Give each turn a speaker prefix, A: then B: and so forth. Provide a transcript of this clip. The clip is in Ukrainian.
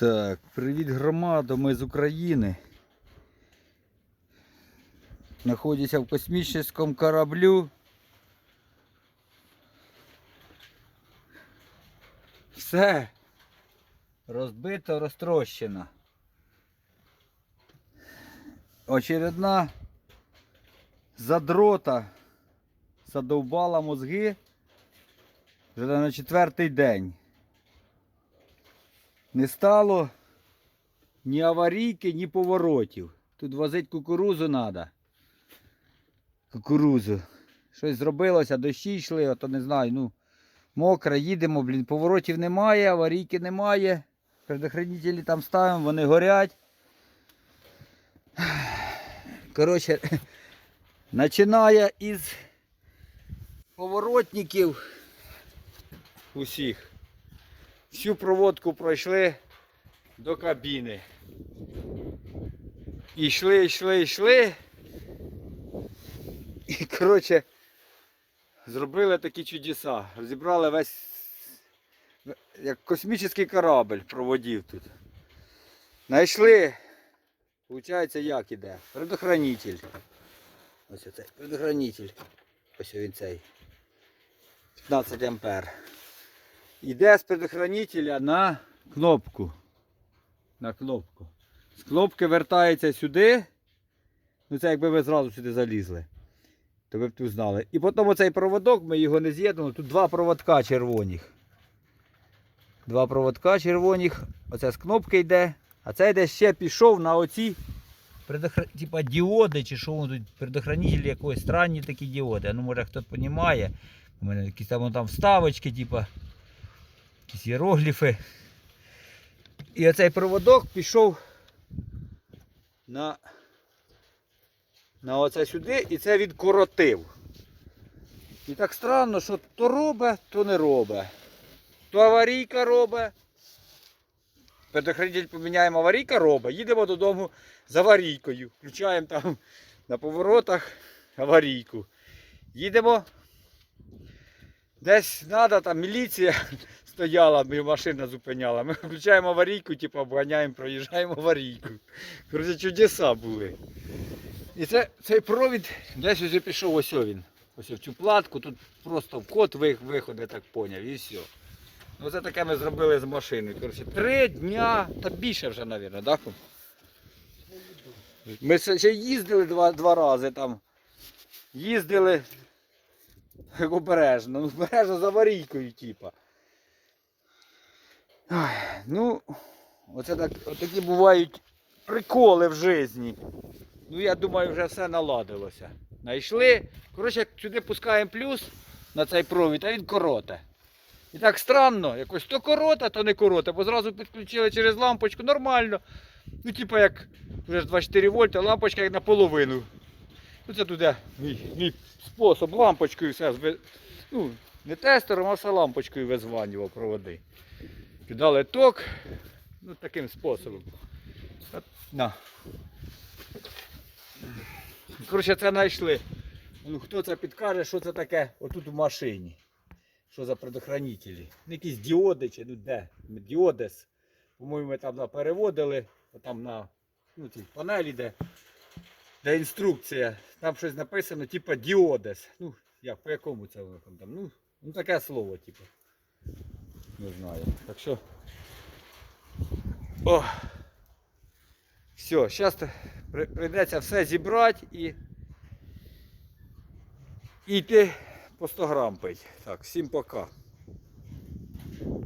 A: Так, привіт громада, ми з України. Знаходжуся в космічному кораблю. Все. Розбито, розтрощено. Очередна задрота задовбала мозги вже на четвертий день. Не стало ні аварійки, ні поворотів. Тут возить кукурузу треба. Кукурузу. Щось зробилося, дощі йшли, ото не знаю, ну, мокро, їдемо, блін, поворотів немає, аварійки немає. Предохранителі там ставимо, вони горять. Коротше, починає із поворотників усіх. Всю проводку пройшли до кабіни. І йшли, йшли, йшли. І, коротше, зробили такі чудеса. Розібрали весь, як космічний корабль проводів тут. Знайшли, виходить, як іде? Предохранитель. Ось оцей предохранитель. Ось він цей. 15 ампер. Йде з предохранителя на кнопку. На кнопку. З кнопки вертається сюди. Ну це якби ви зразу сюди залізли. То ви б тут знали. І потім оцей проводок, ми його не з'єднали. Тут два проводка червоних. Два проводка червоних. Оце з кнопки йде. А це йде ще пішов на оці предохра... типа діоди, чи що воно тут предохранителі якоїсь странні такі діоди. Ну може хтось розуміє. У мене якісь там, там вставочки, типа іерогліфи. І оцей проводок пішов на, на оце сюди і це відкоротив. І так странно, що то робить, то не робить. То аварійка робить. Предохранитель поміняємо, аварійка робить. Їдемо додому з аварійкою. Включаємо там на поворотах аварійку. Їдемо. Десь треба, там міліція стояла, машина зупиняла. Ми включаємо аварійку, типу обганяємо, проїжджаємо аварійку. Коротше, чудеса були. І це, цей провід десь вже пішов ось він. Ось в цю платку, тут просто в код виходить, так поняв, і все. Ну це таке ми зробили з машиною. Коротше, три дня, та більше вже, мабуть, так? Ми ще їздили два, два рази там. Їздили як обережно, ну обережно з аварійкою, типа. Ну, оце так, отакі бувають приколи в житті. Ну я думаю, вже все наладилося. Найшли. Коротше, сюди пускаємо плюс на цей провід, а він короте. І так странно, якось то корота, то не корота, бо зразу підключили через лампочку нормально. Ну, типу як вже 24 вольта, лампочка як наполовину. Ну це туди мій, мій спосіб, лампочкою все. Ну, не тестером, а все лампочкою визванював проводи. Кидали ток, ну таким способом. На. Коротше, це знайшли. Ну, хто це підкаже, що це таке отут у машині. Що за предохранителі? Ну, якісь діоди чи ну де? Діодес. По-моєму, ми там переводили, там на ну, ці панелі, де, де інструкція. Там щось написано, типа діодес. Ну, як, по якому це воно там? Ну, ну таке слово, типу. Не знаю. Так що. О! Все, зараз прийдеться все зібрати і, і йти по 100 грам пить. Так, всім пока.